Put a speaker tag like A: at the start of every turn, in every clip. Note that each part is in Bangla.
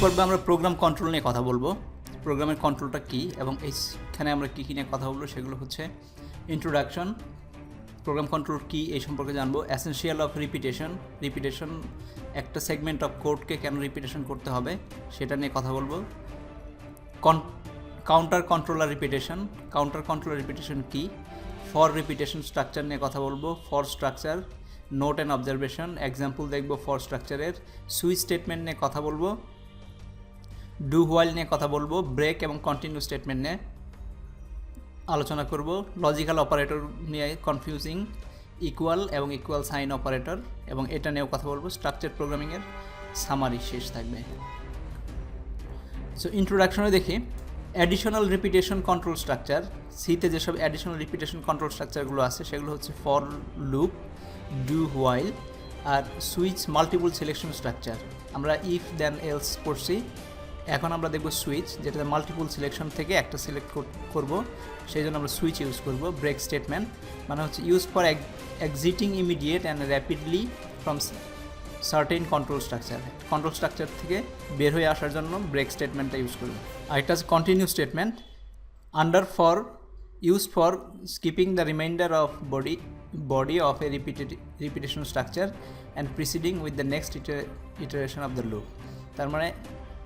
A: পর্বে আমরা প্রোগ্রাম কন্ট্রোল নিয়ে কথা বলব। প্রোগ্রামের কন্ট্রোলটা কী এবং এইখানে আমরা কী কী নিয়ে কথা বলব সেগুলো হচ্ছে ইন্ট্রোডাকশন প্রোগ্রাম কন্ট্রোল কী এই সম্পর্কে জানব অ্যাসেন্সিয়াল অফ রিপিটেশন রিপিটেশন একটা সেগমেন্ট অফ কোডকে কেন রিপিটেশন করতে হবে সেটা নিয়ে কথা বলব। Con counter controller repetition counter controller repetition key? For repetition structure নিয়ে কথা বলব for structure note and observation example দেখব ফর স্ট্রাকচারের সুইচ স্টেটমেন্ট নিয়ে কথা বলব। ডু হোয়াইল নিয়ে কথা বলব, ব্রেক এবং কন্টিনিউ স্টেটমেন্ট নিয়ে আলোচনা করব। লজিক্যাল অপারেটর নিয়ে কনফিউজিং ইকুয়াল এবং ইকুয়াল সাইন অপারেটর এবং এটা নিয়েও কথা বলব স্ট্রাকচার প্রোগ্রামিংয়ের সামারি শেষ থাকবে। সো ইন্ট্রোডাকশনে দেখি অ্যাডিশনাল রিপিটেশন কন্ট্রোল স্ট্রাকচার সিতে যেসব অ্যাডিশনাল রিপিটেশন কন্ট্রোল স্ট্রাকচারগুলো আছে, সেগুলো হচ্ছে ফর লুপ ডু হোয়াইল আর সুইচ মাল্টিপল সিলেকশন স্ট্রাকচার আমরা ইফ দেন এলস করছি এখন আমরা দেখব সুইচ যেটাতে মাল্টিপল সিলেকশন থেকে একটা সিলেক্ট করব। সেই জন্য আমরা সুইচ ইউজ করব ব্রেক স্টেটমেন্ট মানে হচ্ছে use for exiting immediate and rapidly from certain control structure control structure থেকে বের হয়ে আসার জন্য ব্রেক স্টেটমেন্টটা ইউজ করবে। আর একটা হচ্ছে continue statement under for use for skipping the reminder of body body of a repeated repetition structure and preceding with the next iteration of the loop তার মানে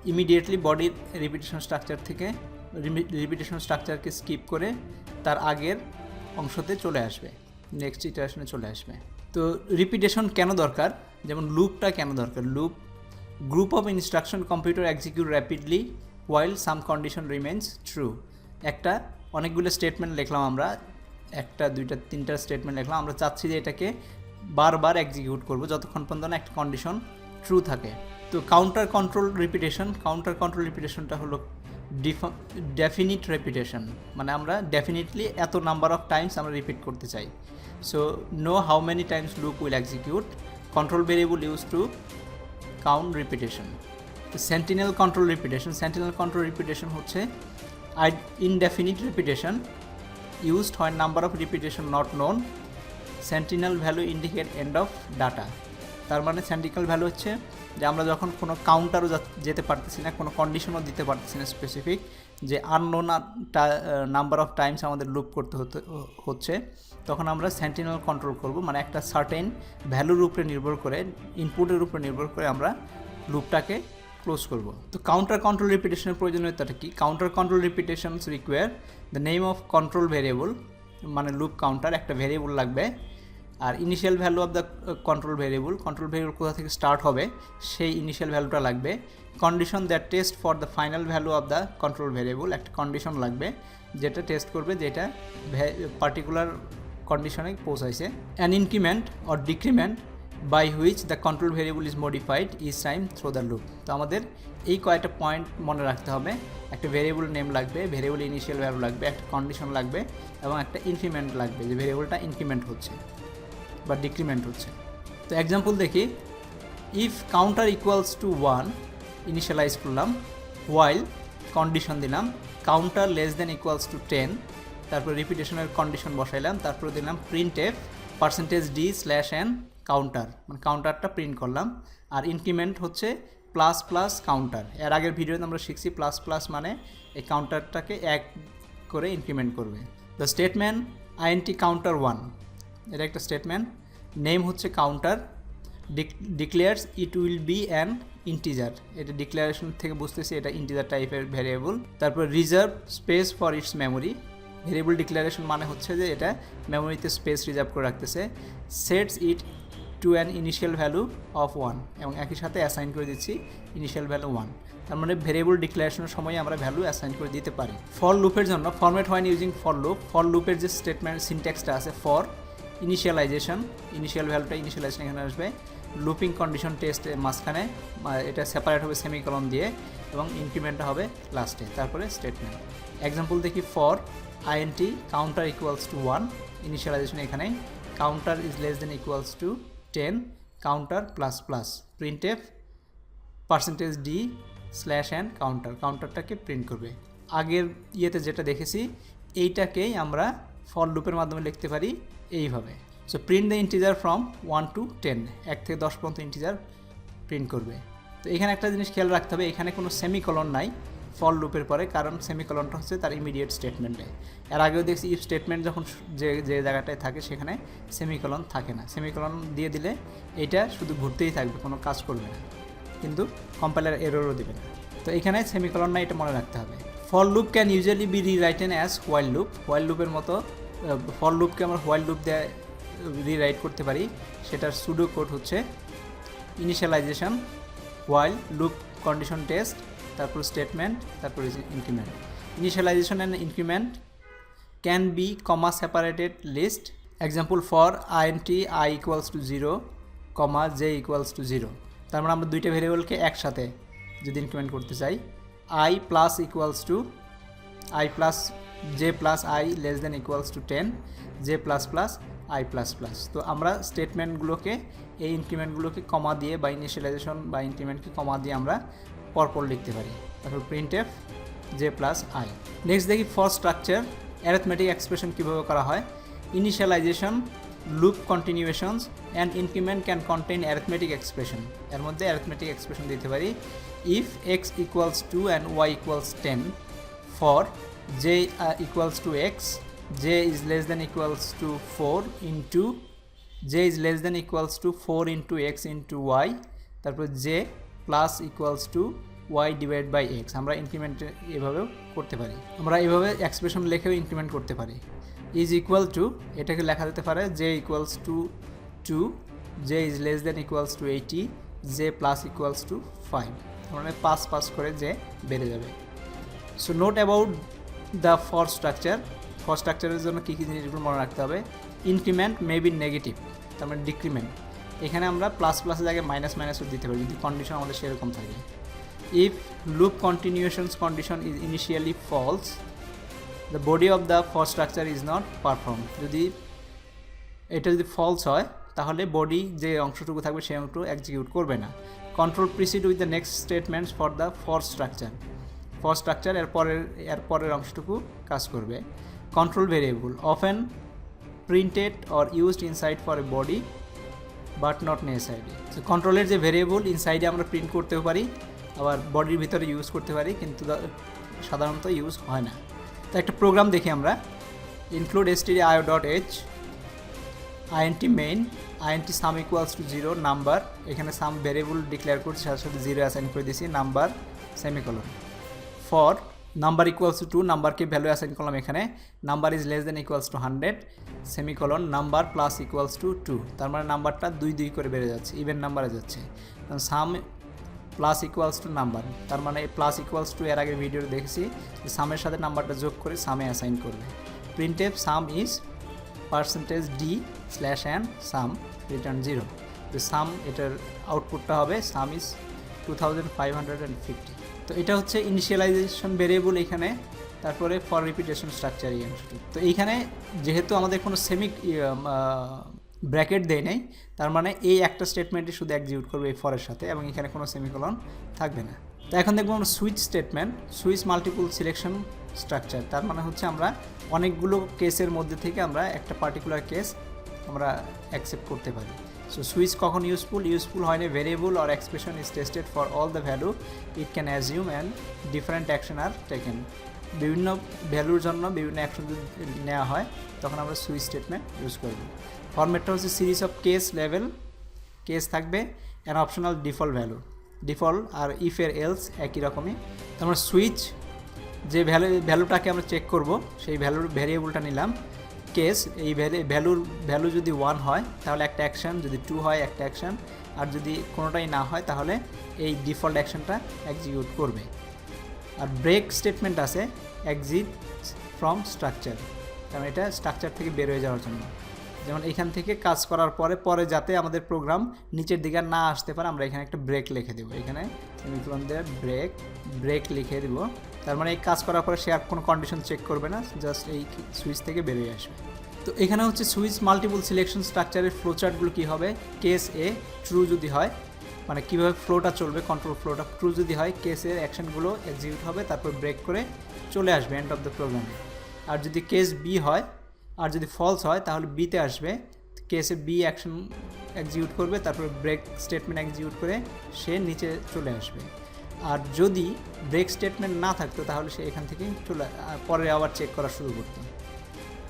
A: ইমিডিয়েটলি বডির রিপিটেশন স্ট্রাকচার থেকে রিপিটেশন স্ট্রাকচারকে স্কিপ করে তার আগের অংশতে চলে আসবে। নেক্সট ইটারেশনে চলে আসবে। তো রিপিটেশন কেন দরকার? যেমন লুপটা কেন দরকার? Loop group of instruction computer execute rapidly while some condition remains true একটা অনেকগুলো স্টেটমেন্ট লিখলাম আমরা। একটা, দুইটা, তিনটা স্টেটমেন্ট লিখলাম। আমরা চাচ্ছি যে এটাকে বারবার এক্সিকিউট করব, যতক্ষণ পর্যন্ত একটা কন্ডিশন ট্রু থাকে। তো counter control repetition counter control রিপিটেশনটা হলো ডেফিনিট রেপিটেশন মানে আমরা ডেফিনিটলি এত নাম্বার অফ টাইমস আমরা রিপিট করতে চাই। So know how many times look will execute control variable use to count repetition sentinel control repetition sentinel control repetition হচ্ছে আই ইনডেফিনিট রিপিটেশন used হয় number of repetition not known sentinel value indicate end of data তার মানে সেন্টিক্যাল ভ্যালু হচ্ছে যে আমরা যখন কোনো কাউন্টারও যেতে পারতেছি না, কোনো কন্ডিশনও দিতে পারতেছি না স্পেসিফিক যে আননোন নাম্বার অফ টাইমস আমাদের লুপ করতে হতে হচ্ছে, তখন আমরা সেন্টিনেল কন্ট্রোল করব। মানে একটা সার্টেন ভ্যালুর উপরে নির্ভর করে ইনপুটের উপরে নির্ভর করে আমরা লুপটাকে ক্লোজ করব। তো কাউন্টার কন্ট্রোল রিপিটেশনের প্রয়োজনীয়তাটা কি? Counter control repetitions require the name of control variable মানে লুপ কাউন্টার একটা ভেরিয়েবল লাগবে আর initial value of the control variable control variable কোথা থেকে স্টার্ট হবে, সেই ইনিশিয়াল ভ্যালুটা লাগবে। Condition that test for the final value of the control variable একটা কন্ডিশন লাগবে, যেটা টেস্ট করবে যেটা পার্টিকুলার কন্ডিশনে পৌঁছাইছে। An increment or decrement by which the control variable is modified is time through the loop তো আমাদের এই কয়েকটা পয়েন্ট মনে রাখতে হবে। একটা ভেরিয়েবল নেম লাগবে ভেরিয়েবল ইনিশিয়াল ভ্যালু লাগবে, একটা কন্ডিশন লাগবে এবং একটা ইনক্রিমেন্ট লাগবে, যে ভেরিয়েবলটা ইনক্রিমেন্ট হচ্ছে। বা ডিক্রিমেন্ট হচ্ছে। তো এক্সাম্পল দেখি if counter equals to one initialize করলাম ওয়াইল কন্ডিশন দিলাম counter less than equals to ten তারপর রিপিটেশনের কন্ডিশন বসাইলাম, তারপর দিলাম print F percentage D slash N counter মানে কাউন্টারটা প্রিন্ট করলাম, আর ইনক্রিমেন্ট হচ্ছে প্লাস প্লাস কাউন্টার এর আগের ভিডিওতে আমরা শিখছি প্লাস প্লাস মানে এই কাউন্টারটাকে এক করে ইনক্রিমেন্ট করবে। The statement INT counter one এটা একটা স্টেটমেন্ট নেম হচ্ছে counter declares it will be an integer এটা ডিক্লারেশন থেকে বুঝতেছি এটা ইন্টিজার টাইপের ভ্যারিয়েবল তারপর reserve space for its memory variable declaration মানে হচ্ছে যে এটা মেমোরিতে স্পেস রিজার্ভ করে রাখতেছে। Sets it to an initial value of one এবং একই সাথে অ্যাসাইন করে দিচ্ছি ইনিশিয়াল ভ্যালু ওয়ান তার মানে ভেরিয়েবল ডিক্লারেশনের সময় আমরা ভ্যালু অ্যাসাইন করে দিতে পারি। ফর লুপের জন্য ফরম্যাট হয় ইউজিং ফর লুপ ফর লুপের যে স্টেটমেন্ট সিনট্যাক্সটা আছে ফর ইনিশিয়ালাইজেশন ইনিশিয়াল ভ্যালুটা ইনিশিয়ালাইজেশন এখানে আসবে। লুপিং কন্ডিশন টেস্ট মাঝখানে এটা সেপারেট হবে সেমিকলন দিয়ে এবং ইনক্রিমেন্টটা হবে লাস্টে তারপরে স্টেটমেন্ট এক্সাম্পল দেখি for INT counter equals to one initialization এখানে। Counter is less than equals to ten counter plus plus print F percentage D slash and counter কাউন্টারটাকে print করবে। আগের ইয়েতে যেটা দেখেছি, এইটাকেই আমরা ফর লুপের মাধ্যমে লিখতে পারি। এইভাবে। So print the integer from one to ten এক থেকে দশ পর্যন্ত ইন্টিজার প্রিন্ট করবে। তো, এখানে একটা জিনিস খেয়াল রাখতে হবে, এখানে কোনো সেমিকলন নাই। ফল লুপের পরে, কারণ সেমিকলনটা হচ্ছে তার ইমিডিয়েট স্টেটমেন্টে এর আগেও দেখছি ইফ স্টেটমেন্ট যখন যে যে জায়গাটায় থাকে, সেখানে সেমিকলন থাকে না। সেমিকলন দিয়ে দিলে এটা শুধু ঘুরতেই থাকবে, কোনো কাজ করবে না। কিন্তু কম্পাইলার এররও দেবে না। তো, এখানে সেমিকলন না এটা মনে রাখতে হবে। For loop can usually be rewritten as while loop while লুপের মতো ফল লুপকে আমরা হোয়াইল লুপ দিয়ে রিরাইট করতে পারি। সেটার সুডো কোড হচ্ছে initialization while loop condition test তারপর স্টেটমেন্ট তারপর increment initialization and increment can be comma separated list example for I N T I equals to zero comma J equals to zero তার মানে আমরা দুইটা ভেরিয়েবলকে একসাথে যদি ইনক্রিমেন্ট করতে চাই I plus equals to I plus J plus I less than equals to ten J plus plus I plus plus তো আমরা স্টেটমেন্টগুলোকে এই ইনক্রিমেন্টগুলোকে কমা দিয়ে বা ইনিশিয়ালাইজেশন বা ইনক্রিমেন্টকে কমা দিয়ে আমরা পরপর লিখতে পারি। তারপর print F J plus I next দেখি ফর স্ট্রাকচার অ্যারেথমেটিক এক্সপ্রেশন কীভাবে করা হয়। Initialization loop continuations and increment can contain arithmetic expression এর মধ্যে অ্যারেথমেটিক এক্সপ্রেশন দিতে পারি। If X equals two and Y equals ten for j uh, equals to x j is less than equals to 4 into j is less than equals to 4 into x into y তারপর j plus equals to Y divide by X আমরা ইনক্রিমেন্ট এভাবেও করতে পারি। আমরা এভাবে এক্সপ্রেশন লিখেও ইনক্রিমেন্ট করতে পারি। ইজ ইকুয়াল টু এটাকে লেখা যেতে পারে j equals to two j is less than equals to eighty j plus equals to five মানে পাস পাস করে যে বেড়ে যাবে। So note about the for structure for স্ট্রাকচারের জন্য কী কী জিনিসগুলো মনে রাখতে হবে? ইনক্রিমেন্ট মে বি নেগেটিভ তার মানে ডিক্রিমেন্ট এখানে আমরা প্লাস প্লাসের জায়গায় মাইনাস মাইনাসও দিতে পারি, যদি কন্ডিশন আমাদের সেরকম থাকে। If loop continuations condition is initially false the body of the for structure is not perform যদি এটা যদি ফলস হয়, তাহলে বডি যে অংশটুকু থাকবে, সেই অংশটুকু এক্সিকিউট করবে না। Control proceed with the next statements for the for structure for structure এর পরের এর পরের অংশটুকু কাজ করবে। Control variable often printed or used inside for a body but not necessary তো কন্ট্রোলের যে ভেরিয়েবল ইনসাইডে আমরা প্রিন্ট করতেও পারি, আবার বডির ভিতরে ইউজ করতে পারি, কিন্তু সাধারণত ইউজ হয় না। তো একটা প্রোগ্রাম দেখি আমরা। Include S T IO dot H INT main INT sum equals to zero number এখানে সাম ভেরিয়েবল ডিক্লেয়ার করছি সাথে সাথে জিরো অ্যাসাইন করে দিয়েছি number semicolon for, number equals to নাম্বারকে value assign করলাম এখানে, number is less than equals to hundred semicolon number plus equals to two তার মানে নাম্বারটা দুই দুই করে বেড়ে যাচ্ছে ইভেন নাম্বারে যাচ্ছে। Sum plus equals to number তার মানে প্লাস ইকুয়ালস টু এর আগের ভিডিও দেখেছি সামের সাথে নাম্বারটা যোগ করে সামে অ্যাসাইন করবে। Printf sum is percentage D slash and sum return zero sum এটার আউটপুটটা হবে sum is two thousand five hundred and fifty তো এটা হচ্ছে ইনিশিয়ালাইজেশন ভেরিয়েবল এখানে, তারপরে ফর রিপিটেশন স্ট্রাকচার অংশটি তো এইখানে যেহেতু আমাদের কোনো সেমিক ব্র্যাকেট দেয় নেই, তার মানে এই একটা স্টেটমেন্টই শুধু এক্সিকিউট করবে এই ফরের সাথে এবং এখানে কোনো সেমিকলন থাকবে না। তো এখন দেখব আমরা switch statement switch multiple selection structure তার মানে হচ্ছে আমরা অনেকগুলো কেসের মধ্যে থেকে আমরা একটা পার্টিকুলার কেস আমরা অ্যাকসেপ্ট করতে পারি। সো সুইচ কখন ইউজফুল ইউজফুল হয় না variable or expression is tested for all the value it can assume and different action are taken বিভিন্ন ভ্যালুর জন্য বিভিন্ন অ্যাকশন যদি নেওয়া হয়, তখন আমরা সুইচ স্টেটমেন্ট ইউজ করব। ফরম্যাটটা হচ্ছে series of case level case থাকবে and optional default value default আর ইফের এলস একই রকমই। তারপর সুইচ যে ভ্যালু ভ্যালুটাকে আমরা চেক করব, সেই ভ্যালুর ভ্যারিয়েবলটা নিলাম। কেস, এই ভ্যালু, ভ্যালুর ভ্যালু যদি ওয়ান হয়, তাহলে একটা অ্যাকশন যদি টু হয়, একটা অ্যাকশন আর যদি কোনোটাই না হয়, তাহলে এই ডিফল্ট অ্যাকশনটা এক্সিকিউট করবে। আর ব্রেক স্টেটমেন্ট আছে এক্সিট ফ্রম স্ট্রাকচার কারণ এটা স্ট্রাকচার থেকে বের হয়ে যাওয়ার জন্য। যেমন এখান থেকে কাজ করার পরে পরে যাতে আমাদের প্রোগ্রাম নিচের দিকে না আসতে পারে, আমরা এখানে একটা ব্রেক লিখে দেবো। এখানে ব্রেক ব্রেক লিখে দেব। তার মানে এই কাজ করার পরে সে আর কোনো কন্ডিশন চেক করবে না জাস্ট এই সুইচ থেকে বেরিয়ে আসবে। তো এখানে হচ্ছে সুইচ মাল্টিপল সিলেকশন স্ট্রাকচারের ফ্লোচার্টগুলো কী হবে? কেস এ ট্রু যদি হয় মানে কীভাবে ফ্লোটা চলবে কন্ট্রোল ফ্লোটা ট্রু যদি হয় কেসের অ্যাকশনগুলো এক্সিকিউট হবে, তারপর ব্রেক করে চলে আসবে এন্ড অফ দ্য প্রোগ্রামে আর যদি কেস বি হয়, আর যদি ফলস হয়, তাহলে বিতে আসবে। কেসে বি অ্যাকশন এক্সিকিউট করবে, তারপর ব্রেক স্টেটমেন্ট এক্সিকিউট করে সে নিচে চলে আসবে। আর যদি ব্রেক স্টেটমেন্ট না থাকতো, তাহলে সে এখান থেকে চলে পরে আবার চেক করা শুরু করতো।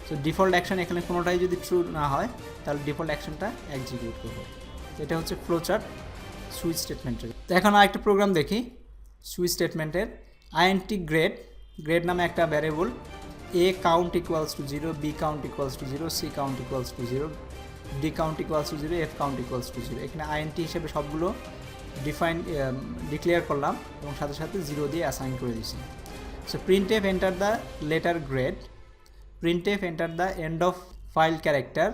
A: তো ডিফল্ট অ্যাকশন এখানে কোনোটাই যদি ট্রু না হয়, তাহলে ডিফল্ট অ্যাকশনটা এক্সিকিউট করবে। এটা হচ্ছে ফ্লোচার্ট সুইচ স্টেটমেন্টের তো এখন আরেকটা প্রোগ্রাম দেখি সুইচ স্টেটমেন্টের আইএনটি গ্রেড গ্রেড নামে একটা variable A count equals to zero B count equals to zero C count equals to zero D count equals to zero F count equals to zero এখানে আইএনটি হিসেবে সবগুলো ডিফাইন ডিক্লেয়ার করলাম এবং সাথে সাথে জিরো দিয়ে অ্যাসাইন করে দিয়েছি। So print F enter the letter grade printf enter the end of file character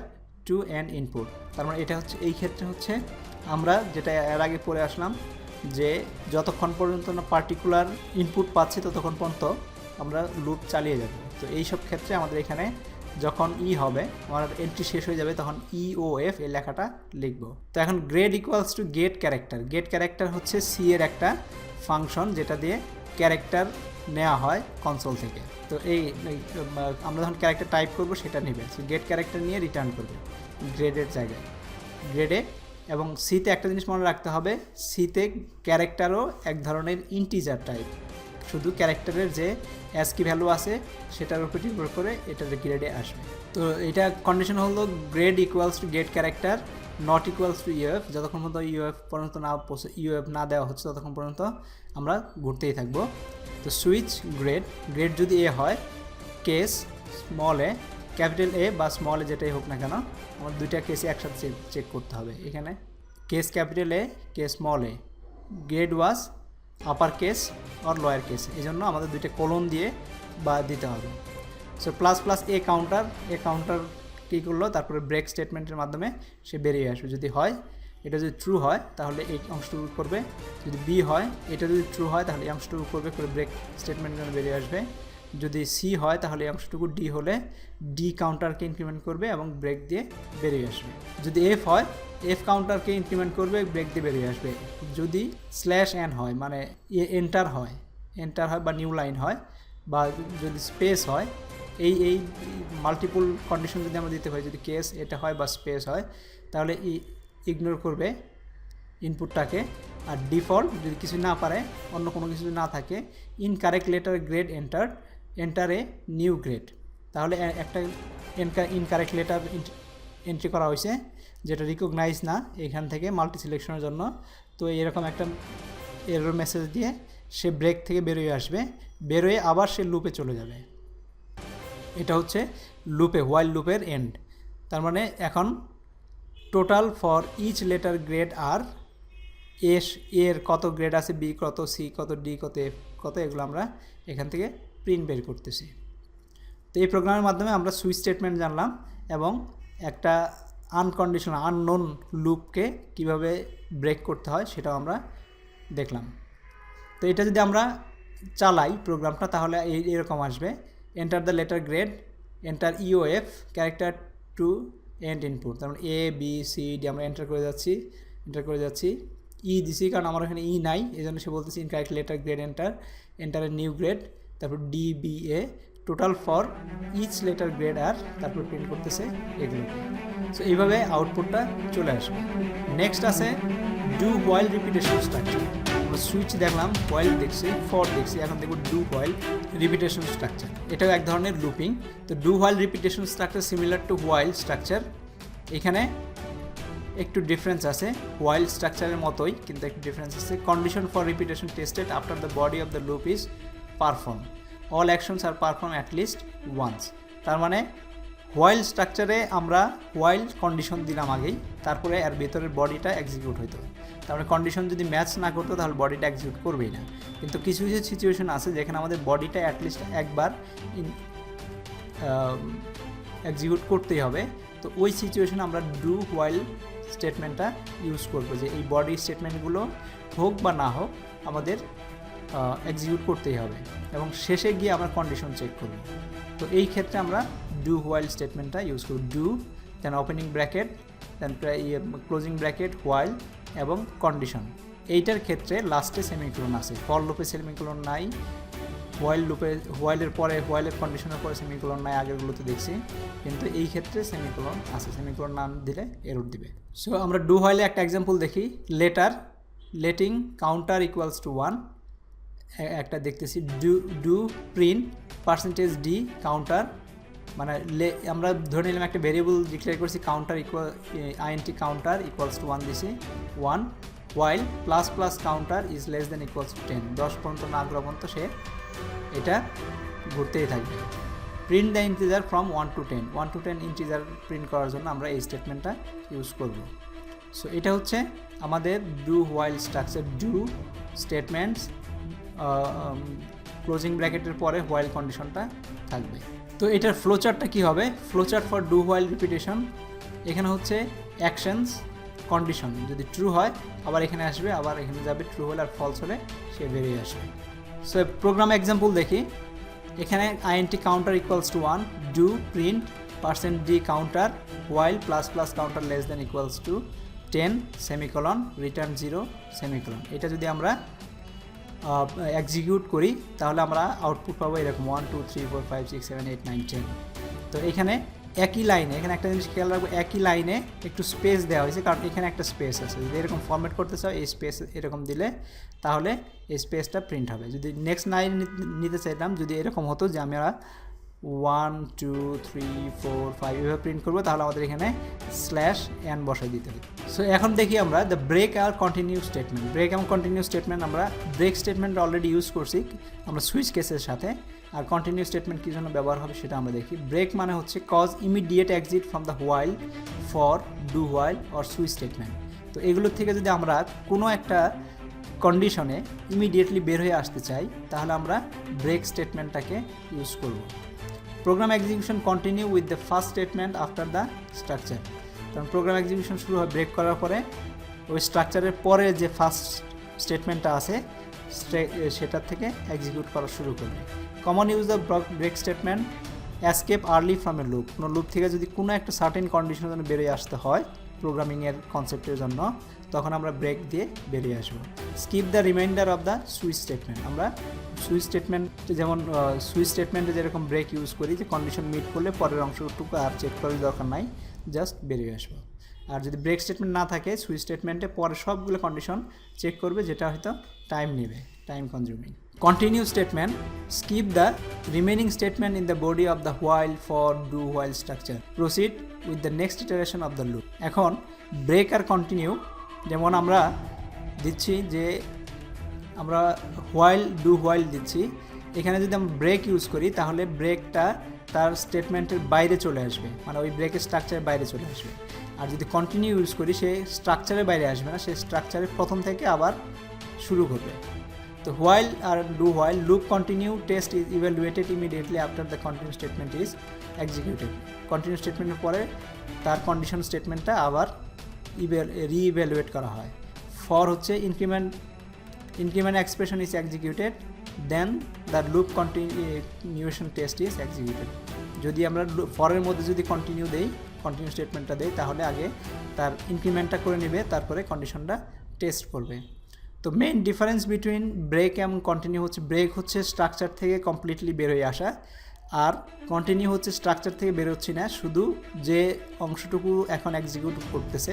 A: to an input তার মানে এটা হচ্ছে, এই ক্ষেত্রে হচ্ছে আমরা যেটা এর আগে পড়ে আসলাম যে যতক্ষণ পর্যন্ত না পার্টিকুলার ইনপুট পাচ্ছি ততক্ষণ পর্যন্ত আমরা লুপ চালিয়ে যাব। তো এই সব ক্ষেত্রে আমাদের এখানে যখন ই হবে, আমার এন্ট্রি শেষ হয়ে যাবে, তখন ই ও এফ এই লেখাটা লিখব। তো এখন grade equals to get character get character হচ্ছে সি এর একটা ফাংশন যেটা দিয়ে ক্যারেক্টার নেওয়া হয় কনসোল থেকে। তো এই আমরা যখন ক্যারেক্টার টাইপ করব, সেটা নেবে। গেট ক্যারেক্টার নিয়ে রিটার্ন করবে গ্রেডের জায়গায়। গ্রেডে এবং সিতে একটা জিনিস মনে রাখতে হবে সিতে ক্যারেক্টারও এক ধরনের ইন্টিজার টাইপ শুধু ক্যারেক্টারের যে অ্যাস কি ভ্যালু আছে, সেটার উপর নির্ভর করে এটার গ্রেডে আসবে। তো এটা কন্ডিশন হলো grade equals to get character not equals to EOF যতক্ষণ পর্যন্ত ইউএফ পর্যন্ত না ইউএফ না দেওয়া হচ্ছে, ততক্ষণ পর্যন্ত আমরা ঘুরতেই থাকব। তো সুইচ গ্রেড গ্রেড যদি এ হয় case small A capital A বা স্মল এ যেটাই হোক না কেন, আমার দুইটা কেসে একসাথে চেক চেক করতে হবে। এখানে case capital A case small A grade was upper case R lower case এই জন্য আমাদের দুইটা কলন দিয়ে বা দিতে হবে। So plus plus A counter A counter কী করল? তারপরে ব্রেক স্টেটমেন্টের মাধ্যমে সে বেরিয়ে আসবে। যদি হয়, এটা যদি ট্রু হয়, তাহলে এই অংশটুকু করবে। যদি বি হয়, এটা যদি ট্রু হয়, তাহলে এই অংশটুকু করবে, করে ব্রেক স্টেটমেন্ট বেরিয়ে আসবে। যদি সি হয়, তাহলে এই অংশটুকু ডি হলে ডি কাউন্টারকে ইনক্রিমেন্ট করবে এবং ব্রেক দিয়ে বেরিয়ে আসবে। যদি এফ হয় এফ কাউন্টারকে ইনক্রিমেন্ট করবে ব্রেক দিয়ে বেরিয়ে আসবে। যদি স্ল্যাশ এন হয় মানে এন্টার হয় এন্টার হয় বা নিউ লাইন হয়, বা যদি স্পেস হয়, এই এই মাল্টিপল কন্ডিশন যদি আমরা দিতে পারি, যদি কেস এটা হয় বা স্পেস হয়, তাহলে ইগনোর করবে ইনপুটটাকে আর ডিফল্ট যদি কিছু না পারে, অন্য কোনো কিছু না থাকে incorrect letter grade enter enter a new grade তাহলে একটা ইনকারেক্ট লেটার এন্ট্রি করা হয়েছে, যেটা রিকগনাইজ না এখান থেকে মাল্টি সিলেকশনের জন্য। তো এরকম একটা এরর মেসেজ দিয়ে সে ব্রেক থেকে বেরোয় আসবে, বেরোয় আবার সে লুপে চলে যাবে। এটা হচ্ছে লুপে হোয়াইল লুপের এন্ড তার মানে এখন total for each letter grade are S এর কত গ্রেড আছে বি কত সি কত ডি কত এফ কত, এগুলো আমরা এখান থেকে প্রিন্ট বের করতেছি। তো এই প্রোগ্রামের মাধ্যমে আমরা সুইচ স্টেটমেন্ট জানলাম এবং একটা আনকন্ডিশনাল আননোন লুপকে কীভাবে ব্রেক করতে হয় সেটাও আমরা দেখলাম। তো এটা যদি আমরা চালাই প্রোগ্রামটা তাহলে এই, এরকম আসবে। Enter the letter grade enter EOF character to end input তার মানে এ বি সি ডি আমরা এন্টার করে যাচ্ছি এন্টার করে যাচ্ছি। ই দিছি কারণ আমার এখানে ই নাই এই জন্য সে বলতেছি ইনকারেক্ট লেটার গ্রেড এন্টার এন্টারের নিউ গ্রেড তারপর D B A total for each letter grade are তারপর প্রিন্ট করতেছে এগুলো। সো এইভাবে আউটপুটটা চলে আসবে। নেক্সট আছে ডু বয়েল রিপিটেশন স্ট্রাকচার আমরা সুইচ দেখলাম হোয়াইল দেখছি ফর দেখছি, এখন দেখব ডু বয়েল রিপিটেশন স্ট্রাকচার এটাও এক ধরনের লুপিং তো do while repetition structure similar to while structure এখানে একটু ডিফারেন্স আছে হোয়াইল স্ট্রাকচারের মতোই, কিন্তু একটু ডিফারেন্স আছে। Condition for repetition tested after the body of the loop is perform all actions are perform at least once তার মানে হোয়াইল স্ট্রাকচারে আমরা হোয়াইল কন্ডিশন দিলাম আগেই, তারপরে এর ভেতরের বডিটা এক্সিকিউট হইতো। তারপরে কন্ডিশন যদি ম্যাচ না করতো, তাহলে বডিটা এক্সিকিউট করবেই না। কিন্তু কিছু কিছু সিচুয়েশন আছে যেখানে আমাদের বডিটা অ্যাটলিস্ট একবার এক্সিকিউট করতেই হবে। তো ওই সিচুয়েশনে আমরা ডু হোয়াইল স্টেটমেন্টটা ইউজ করব যে এই বডি স্টেটমেন্টগুলো হোক বা না হোক, আমাদের এক্সিকিউট করতেই হবে এবং শেষে গিয়ে আমরা কন্ডিশন চেক করব তো এই ক্ষেত্রে আমরা ডু হোয়াইল স্টেটমেন্টটা ইউজ করব। Do then opening bracket then closing bracket while এবং কন্ডিশন এইটার ক্ষেত্রে লাস্টে সেমিক্লোন আছে। ফল লুপে সেমিক্লোন নাই। হোয়াইল লুপে হোয়াইলের পরে হোয়াইলের কন্ডিশনের পরে সেমিকোলন নাই, আগেরগুলোতে দেখছি। কিন্তু এই ক্ষেত্রে সেমিকোলন আছে। সেমিকোলন না দিলে এরর দিবে। সো আমরা ডু হোয়াইলে একটা এক্সাম্পল দেখি। Letter letting counter equals to one একটা দেখতেছি do do print percentage D counter মানে লে, আমরা ধরে নিলাম একটা ভেরিয়েবল ডিক্লেয়ার করছি counter equal INT counter equals to one দিছি one while plus plus counter is less than equals to ten দশ পর্যন্ত না আগ্রহ পর্যন্ত সে এটা ঘুরতেই থাকবে। Print the integer from one to ten one to ten integer print করার জন্য আমরা এই স্টেটমেন্টটা ইউজ করব। সো এটা হচ্ছে আমাদের do while structure do statements closing ব্র্যাকেটের পরে হোয়াইল কন্ডিশনটা থাকবে। তো এটার ফ্লোচার্টটা কী হবে? Flowchart for do while repetition এখানে হচ্ছে অ্যাকশনস কন্ডিশন যদি ট্রু হয়, আবার এখানে আসবে, আবার এখানে যাবে ট্রু হলে আর ফলস হলে সে বেরিয়ে আসবে। সো প্রোগ্রাম এক্সাম্পল দেখি। এখানে INT counter equals to one do print percent D counter while plus plus counter less than equals to ten semicolon return zero semicolon এটা যদি আমরা এক্সিকিউট করি, তাহলে আমরা আউটপুট পাবো এরকম one two three four five six seven eight nine ten তো এখানে একই লাইনে এখানে একটা জিনিস খেয়াল রাখব, একই লাইনে একটু স্পেস দেওয়া হয়েছে, কারণ এখানে একটা স্পেস আছে। যদি এরকম ফর্মেট করতে চাও, এই স্পেস এরকম দিলে, তাহলে এই স্পেসটা প্রিন্ট হবে। যদি নেক্সট লাইন নিতে চাইতাম, যদি এরকম হতো যে আমরা one two three four five এভাবে প্রিন্ট করব, তাহলে আমাদের এখানে স্ল্যাশ অ্যান বসাই দিতে হবে। সো এখন দেখি আমরা the break R continue statement break এবং কন্টিনিউ স্টেটমেন্ট আমরা ব্রেক স্টেটমেন্ট অলরেডি ইউজ করছি, আমরা সুইচ কেসের সাথে, আর কন্টিনিউ স্টেটমেন্ট কী জন্য ব্যবহার হবে সেটা আমরা দেখি। ব্রেক মানে হচ্ছে cause immediate exit from the while for do while or switch statement তো এগুলোর থেকে যদি আমরা কোনো একটা কন্ডিশনে ইমিডিয়েটলি বের হয়ে আসতে চাই, তাহলে আমরা ব্রেক স্টেটমেন্টটাকে ইউজ করব। Program execution continue with the first statement after the structure কারণ প্রোগ্রাম এক্সিকিউশন শুরু হয় ব্রেক করার পরে। ওই স্ট্রাকচারের পরে যে ফার্স্ট স্টেটমেন্টটা আছে সেটার থেকে এক্সিকিউট করা শুরু করবে। Common use the break statement escape early from a loop কোনো লুপ থেকে যদি কোনো একটা সার্টেন কন্ডিশনের জন্য বেরিয়ে আসতে হয় প্রোগ্রামিংয়ের কনসেপ্টের জন্য তখন আমরা ব্রেক দিয়ে বেরিয়ে আসব। Skip the reminder of the switch statement আমরা সুইচ স্টেটমেন্ট যেমন সুইচ স্টেটমেন্টে যেরকম ব্রেক ইউজ করি, যে কন্ডিশন মিট করলে পরের অংশটুকু আর চেক করার দরকার নাই জাস্ট বেরিয়ে আসব। আর যদি ব্রেক স্টেটমেন্ট না থাকে সুইচ স্টেটমেন্টে পরে সবগুলো কন্ডিশন চেক করবে, যেটা হয়তো টাইম নেবে time consuming continue statement skip the remaining statement in the body of the while for do while structure proceed with the next iteration of the loop এখন ব্রেক আর কন্টিনিউ যেমন আমরা দিচ্ছি যে আমরা হোয়াইল ডু হোয়াইল দিচ্ছি। এখানে যদি আমরা ব্রেক ইউজ করি, তাহলে ব্রেকটা তার স্টেটমেন্টের বাইরে চলে আসবে। মানে ওই ব্রেকের স্ট্রাকচারের বাইরে চলে আসবে। আর যদি কন্টিনিউ ইউজ করি, সে স্ট্রাকচারের বাইরে আসবে না, সে স্ট্রাকচারের প্রথম থেকে আবার শুরু করবে। তো while R do while loop continue test is evaluated immediately after the continue statement is executed continue স্টেটমেন্টের পরে তার কন্ডিশন স্টেটমেন্টটা আবার রি ইভ্যালুয়েট করা হয়। ফর হচ্ছে increment increment expression is executed then the loop continuation test is executed যদি আমরা ফরের মধ্যে যদি কন্টিনিউ দেই কন্টিনিউ স্টেটমেন্টটা দেই, তাহলে আগে তার ইনক্রিমেন্টটা করে নেবে, তারপরে কন্ডিশনটা টেস্ট করবে। তো মেইন ডিফারেন্স বিটুইন ব্রেক এবং কন্টিনিউ হচ্ছে ব্রেক হচ্ছে স্ট্রাকচার থেকে কমপ্লিটলি বেরোয় আসা। আর কন্টিনিউ হচ্ছে স্ট্রাকচার থেকে বেরোচ্ছি না, শুধু যে অংশটুকু এখন এক্সিকিউট করতেছে,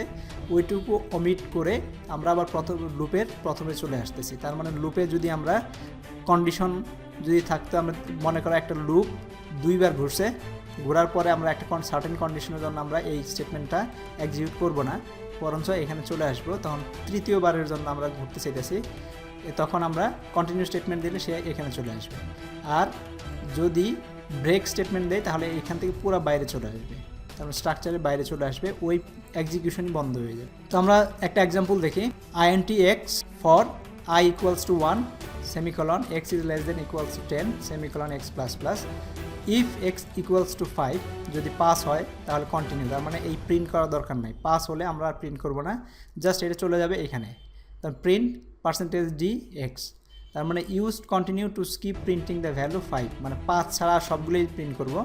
A: ওইটুকু অমিট করে আমরা আবার প্রথম লুপের প্রথমে চলে আসতেছি। তার মানে লুপে যদি আমরা কন্ডিশন যদি থাকতো, আমরা মনে করো একটা লুপ দুইবার ঘুরছে, ঘোরার পরে আমরা একটা সার্টেন কন্ডিশনের জন্য আমরা এই স্টেটমেন্টটা এক্সিকিউট করব না, বরঞ্চ এখানে চলে আসব। তখন তৃতীয়বারের জন্য আমরা ঘুরতে চাইতেছি তখন আমরা কন্টিনিউ স্টেটমেন্ট দিলে সে এখানে চলে আসবে। আর যদি ব্রেক স্টেটমেন্ট দেয়, তাহলে এখান থেকে পুরো বাইরে চলে আসবে। তারপর স্ট্রাকচারের বাইরে চলে আসবে, ওই এক্সিকিউশনই বন্ধ হয়ে যাবে। তো আমরা একটা এক্সাম্পল দেখি। INT X for I equals to one semicolon X is less than equals to ten semicolon X plus plus if X equals to five যদি পাস হয়, তাহলে কন্টিনিউ তার মানে এই প্রিন্ট করার দরকার নাই। পাস হলে আমরা আর প্রিন্ট করব না। জাস্ট এটা চলে যাবে এখানে। তার প্রিন্ট পার্সেন্টেজ ডি এক্স তার মানে use continue to skip printing the value five মানে পাঁচ ছাড়া সবগুলোই প্রিন্ট করব।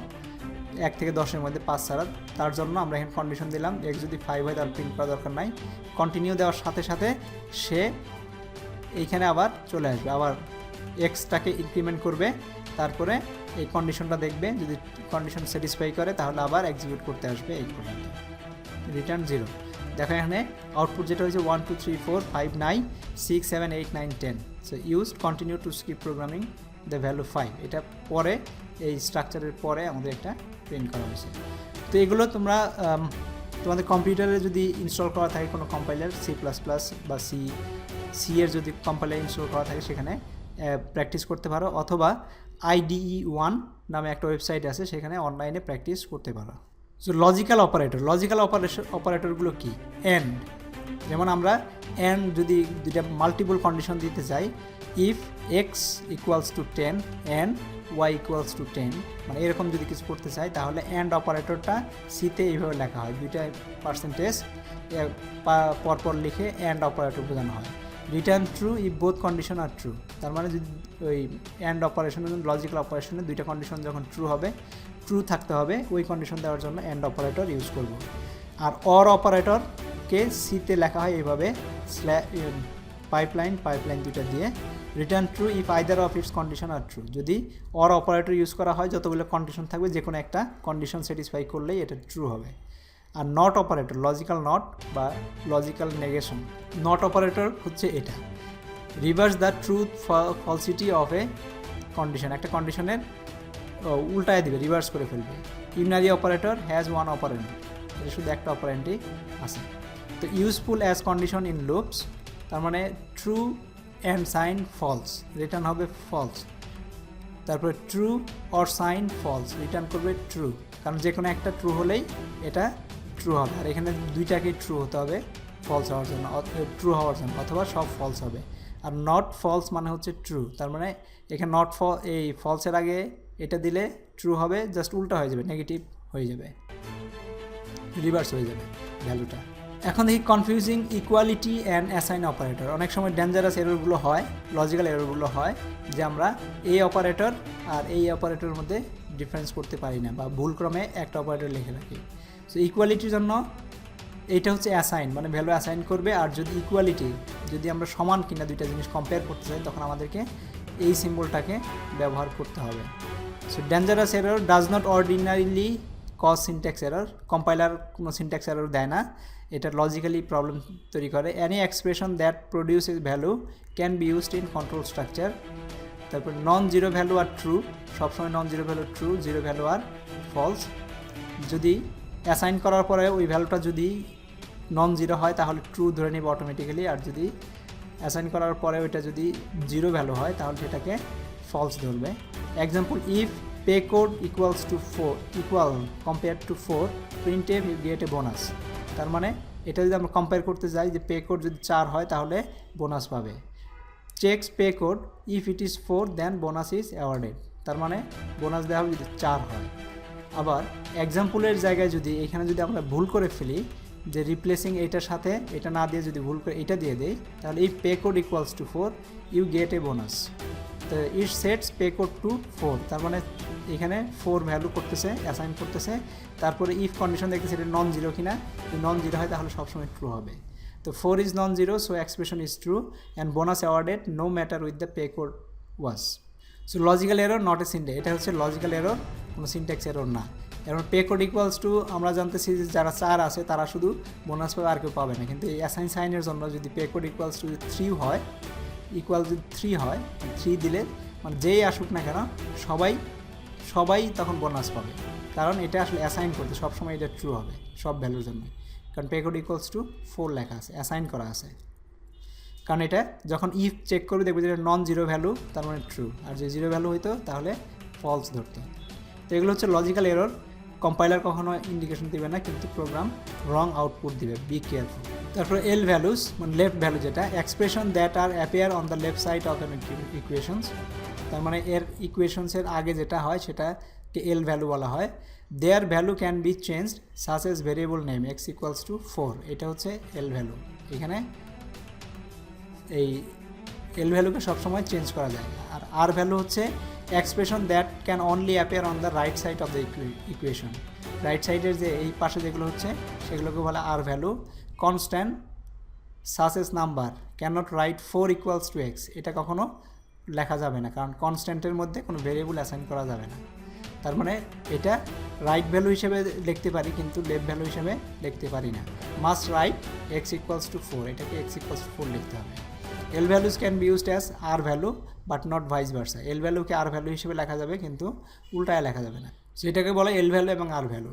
A: এক থেকে দশের মধ্যে পাঁচ ছাড়া। তার জন্য আমরা এখানে কন্ডিশন দিলাম এক্স যদি ফাইভ হয় তার প্রিন্ট করা দরকার নাই। কন্টিনিউ দেওয়ার সাথে সাথে সে এইখানে আবার চলে আসবে। আবার এক্সটাকে ইনক্রিমেন্ট করবে। তারপরে এই কন্ডিশনটা দেখবে, যদি কন্ডিশন স্যাটিসফাই করে, তাহলে আবার এক্সিকিউট করতে আসবে এই পর্যন্ত। রিটার্ন জিরো দেখো এখানে আউটপুট যেটা হয়েছে one two three four five nine six seven eight nine ten so use continue to skip programming the value five এটা পরে, এই স্ট্রাকচারের পরে আমাদের একটা প্রিন্ট করা হয়েছে। তো এগুলো তোমরা তোমাদের কম্পিউটারে যদি ইনস্টল করা থাকে কোনো কম্পাইলার সি প্লাস প্লাস বা সি সি এর যদি কম্পাইলার ইনস্টল করা থাকে সেখানে প্র্যাকটিস করতে পারো। অথবা আইডিই ওয়ান নামে একটা ওয়েবসাইট আছে, সেখানে অনলাইনে প্র্যাকটিস করতে পারো। So logical operator logical operation অপারেটরগুলো কি? এন্ড যেমন আমরা এন্ড যদি দুইটা মাল্টিপল কন্ডিশন দিতে চাই if X equals to ten and Y equals to ten মানে এরকম যদি কিছু করতে চাই, তাহলে অ্যান্ড অপারেটরটা সিতে এইভাবে লেখা হয়। দুইটা পার্সেন্টেজ পরপর লিখে অ্যান্ড অপারেটর বোঝানো হয়। Return true if both condition are true তার মানে যদি ওই অ্যান্ড অপারেশন লজিক্যাল অপারেশনে দুইটা কন্ডিশন যখন ট্রু হবে ট্রু থাকতে হবে, ওই কন্ডিশন দেওয়ার জন্য অ্যান্ড অপারেটর ইউজ করব। আর অর অপারেটরকে সিতে লেখা হয় এইভাবে পাইপলাইন পাইপলাইন দুইটা দিয়ে return true if either of its condition are true যদি অর অপারেটর ইউজ করা হয়, যতগুলো কন্ডিশন থাকবে যে কোনো একটা কন্ডিশন স্যাটিসফাই করলেই এটা ট্রু হবে। আর নট অপারেটর লজিক্যাল নট বা লজিক্যাল নেগেশন নট অপারেটর হচ্ছে এটা। Reverse the truth falsity of a condition একটা কন্ডিশনের উল্টায় দিবে রিভার্স করে ফেলবে। Unary operator has one operand এটা শুধু একটা অপারেন্টই আছে। তো useful as condition in loops তার মানে true and sign false return হবে ফলস তারপরে true or sign false return করবে ট্রু কারণ যে কোনো একটা ট্রু হলেই এটা ট্রু হবে। আর এখানে দুইটাকেই ট্রু হতে হবে ফলস হওয়ার জন্য ট্রু হওয়ার জন্য, অথবা সব ফলস হবে। আর নট ফলস মানে হচ্ছে ট্রু তার মানে এখানে নট ফল এই ফলসের আগে এটা দিলে ট্রু হবে জাস্ট উল্টা হয়ে যাবে নেগেটিভ হয়ে যাবে। রিভার্স হয়ে যাবে ভ্যালুটা এখন দেখি confusing equality and assign operator অনেক সময় ডেঞ্জারাস এররগুলো হয় লজিক্যাল এররগুলো হয়, যে আমরা এই অপারেটর আর এই অপারেটরের মধ্যে ডিফারেন্স করতে পারি না বা ভুলক্রমে একটা অপারেটর লিখে রাখি। সো ইকুয়ালিটির জন্য এইটা হচ্ছে অ্যাসাইন মানে ভ্যালু অ্যাসাইন করবে আর যদি ইকুয়ালিটি যদি আমরা সমান কিনা দুইটা জিনিস কম্পেয়ার করতে চাই, তখন আমাদেরকে এই সিম্বলটাকে ব্যবহার করতে হবে। So dangerous error does not ordinarily cause syntax error compiler কোনো সিনট্যাক্স এরর দেয় না। এটা লজিক্যালি প্রবলেম তৈরি করে। Any expression that produce is value can be used in control structure তারপর non zero value are true সবসময় non zero value true zero value are false যদি অ্যাসাইন করার পরে ওই ভ্যালুটা যদি নন জিরো হয়, তাহলে ট্রু ধরে নিবে অটোমেটিক্যালি আর যদি অ্যাসাইন করার পরে ওইটা যদি জিরো ভ্যালু হয়, তাহলে সেটাকে ফলস ধরবে। Example if code equals to four equal compare to four print if you get a bonus তার মানে এটা যদি আমরা কম্পেয়ার করতে যাই যে পে কোড যদি চার হয়, তাহলে বোনাস পাবে। Checks pay code if it is four then bonus is awarded তার মানে বোনাস দেওয়া হবে যদি চার হয়। আবার এক্সাম্পলের জায়গায় যদি, এখানে যদি আমরা ভুল করে ফেলি যে রিপ্লেসিং এটার সাথে, এটা না দিয়ে যদি ভুল করে এটা দিয়ে দেই, তাহলে এই pay code equals to four you get a bonus তো it sets pay code to four তার মানে এখানে ফোর ভ্যালু করতেছে অ্যাসাইন করতেছে, তারপরে ইফ কন্ডিশন দেখতেছে এটা নন জিরো কিনা যদি নন জিরো হয় তাহলে সবসময় ট্রু হবে। তো four is non zero so expression is true and bonus awarded no matter with the pay code was so logical error not a syntax এটা হচ্ছে লজিক্যাল এরর কোনো সিনট্যাক্স এরর না। এরপর পে কোড ইকুয়ালস টু আমরা জানতেছি যে যারা চার আছে, তারা শুধু বোনাস পাবে আর কেউ পাবে না। কিন্তু এই অ্যাসাইন সাইনের জন্য যদি pay code equals to three হয় ইকুয়াল যদি থ্রি হয় থ্রি দিলে মানে যেই আসুক না কেন, সবাই সবাই তখন বোনাস পাবে। কারণ এটা আসলে অ্যাসাইন করতে সবসময় এটা ট্রু হবে, সব ভ্যালুর জন্য কারণ pay code equals to four লেখা আছে অ্যাসাইন করা আছে। কারণ এটা যখন ইফ চেক করবে, দেখবে যে নন জিরো ভ্যালু তার মানে ট্রু আর যে জিরো ভ্যালু হইতো, তাহলে ফলস ধরতো। তো এগুলো হচ্ছে লজিক্যাল এরর কম্পাইলার কখনো ইন্ডিকেশন দিবে না, কিন্তু প্রোগ্রাম রং আউটপুট দিবে বি কেয়ারফুল তারপরে এল ভ্যালুস মানে লেফট ভ্যালু যেটা expression that are appear on the left side of an equations তার মানে এর ইকুয়েশনসের আগে যেটা হয়, সেটাকে এল ভ্যালু বলা হয়। Their value can be changed such as variable name x equals to four এটা হচ্ছে এল ভ্যালু এখানে এই এল ভ্যালুকে সবসময় চেঞ্জ করা যায় আর আর ভ্যালু হচ্ছে expression that can only appear on the right side of the equation right সাইডের যে এই পাশে যেগুলো হচ্ছে, সেগুলোকে বলে R value constant such as number can not write four equals to x এটা কখনো লেখা যাবে না, কারণ কনস্ট্যান্টের মধ্যে কোনো ভেরিয়েবল অ্যাসাইন করা যাবে না। তার মানে এটা রাইট ভ্যালু হিসেবে লিখতে পারি, কিন্তু লেফট ভ্যালু হিসেবে লিখতে পারি না। Must write x equals to four এটাকে এক্স ইকুয়ালস টু ফোর লিখতে হবে। L values can be used as R value but not vice versa L ভ্যালুকে R value হিসেবে লেখা যাবে, কিন্তু উল্টায় লেখা যাবে না। সেটাকে বলে এল ভ্যালু এবং আর ভ্যালু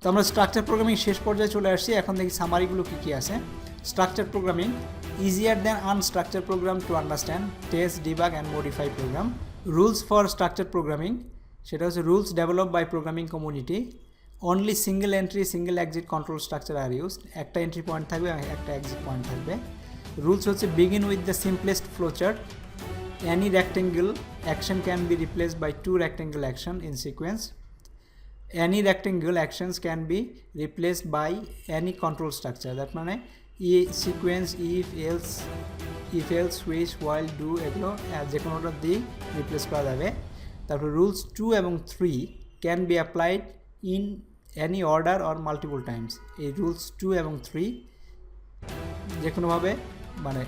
A: তো আমরা স্ট্রাকচার প্রোগ্রামিং শেষ পর্যায়ে চলে আসছি। এখন দেখি সামারিগুলো কী কী আছে। Structure programming easier than unstructure program to understand test debug and modify program rules for structure programming সেটা হচ্ছে rules develop by programming community only single entry single exit control structure are use একটা এন্ট্রি পয়েন্ট থাকবে, একটা এক্সিট পয়েন্ট থাকবে। রুলস হচ্ছে begin with the simplest flowchart any rectangle action can be replaced by two rectangle action in sequence. Any rectangle actions can be replaced by any control structure. That মানে ই sequence if else if else switch while do এগুলো যে কোনোটা দিয়ে রিপ্লেস করা যাবে। তারপর রুলস টু এবং three can be applied in any order or multiple times এই রুলস টু এবং থ্রি যে কোনোভাবে মানে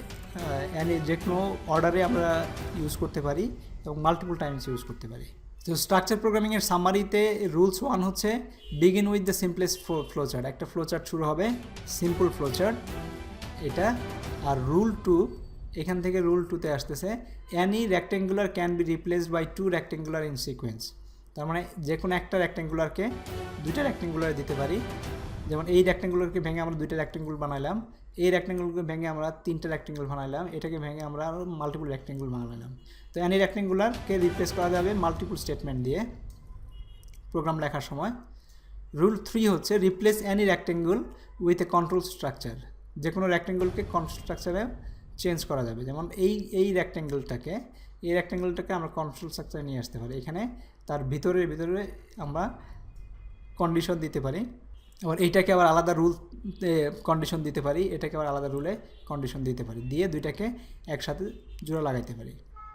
A: অ্যানি যে কোনো অর্ডারে আমরা ইউজ করতে পারি এবং মাল্টিপল টাইমস ইউজ করতে পারি। তো স্ট্রাকচার প্রোগ্রামিংয়ের সামারিতে রুলস ওয়ান হচ্ছে begin with the simplest flowchart একটা ফ্লোচার্ট শুরু হবে সিম্পল ফ্লোচার্ট এটা। আর রুল টু এখান থেকে রুল টুতে আসতেছে any rectangular can be replaced by two rectangular in sequence তার মানে যে কোনো একটা রেক্টেঙ্গুলারকে দুইটা রেক্টেঙ্গুলার দিতে পারি। যেমন এই রেক্টেঙ্গুলারকে ভেঙে আমরা দুইটা রেক্টেঙ্গুল বানাইলাম এই রেক্টেঙ্গুলকে ভেঙে আমরা তিনটা রেক্টেঙ্গুল বানাইলাম। এটাকে ভেঙে আমরা আরও মাল্টিপল রেক্টেঙ্গুল বানাইলাম। তো অ্যানি রেক্টেঙ্গুলারকে রিপ্লেস করা যাবে মাল্টিপল স্টেটমেন্ট দিয়ে প্রোগ্রাম লেখার সময়। রুল থ্রি হচ্ছে replace any rectangle with a control structure যে কোনো রেক্টেঙ্গুলকে কন্ট্রোল স্ট্রাকচারে চেঞ্জ করা যাবে। যেমন এই এই রেক্টেঙ্গেলটাকে এই রেক্টেঙ্গেলটাকে আমরা কন্ট্রোল স্ট্রাকচারে নিয়ে আসতে পারি। এখানে তার ভিতরে ভিতরে আমরা কন্ডিশন দিতে পারি। আবার এইটাকে আবার আলাদা রুল কন্ডিশন দিতে পারি, এটাকে আবার আলাদা রুলে কন্ডিশন দিতে পারি, দিয়ে দুইটাকে একসাথে জোড়া লাগাইতে পারি।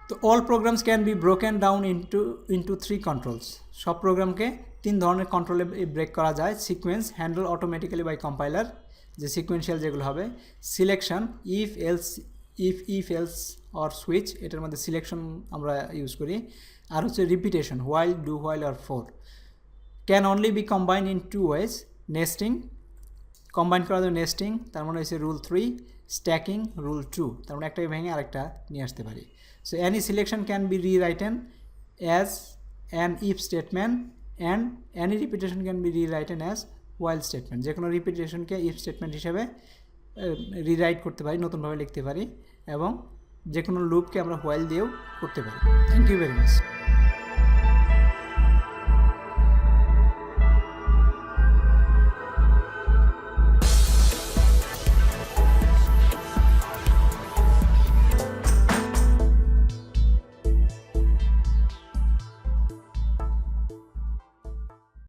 A: তো all programs can be broken down into into three controls সব প্রোগ্রামকে তিন ধরনের কন্ট্রোলে ব্রেক করা যায়। Sequence handle automatically by compiler যে সিকোয়েন্সিয়াল যেগুলো হবে। Selection if else if if else or switch এটার মধ্যে সিলেকশন আমরা ইউজ করি। আর হচ্ছে repetition while do while R for can only be combine in two ways nesting combine করা যাবে নেস্টিং তার মানে হচ্ছে rule three stacking rule two তার মানে একটাকে ভেঙে আরেকটা নিয়ে আসতে পারি। So any selection can be rewritten as an if statement and any repetition can be rewritten as while statement যে কোনো রিপিটেশনকে ইফ স্টেটমেন্ট হিসেবে রিরাইট করতে পারি, নতুনভাবে লিখতে পারি এবং যে কোনো লুপকে আমরা হোয়াইল দিয়েও করতে পারি। Thank you very much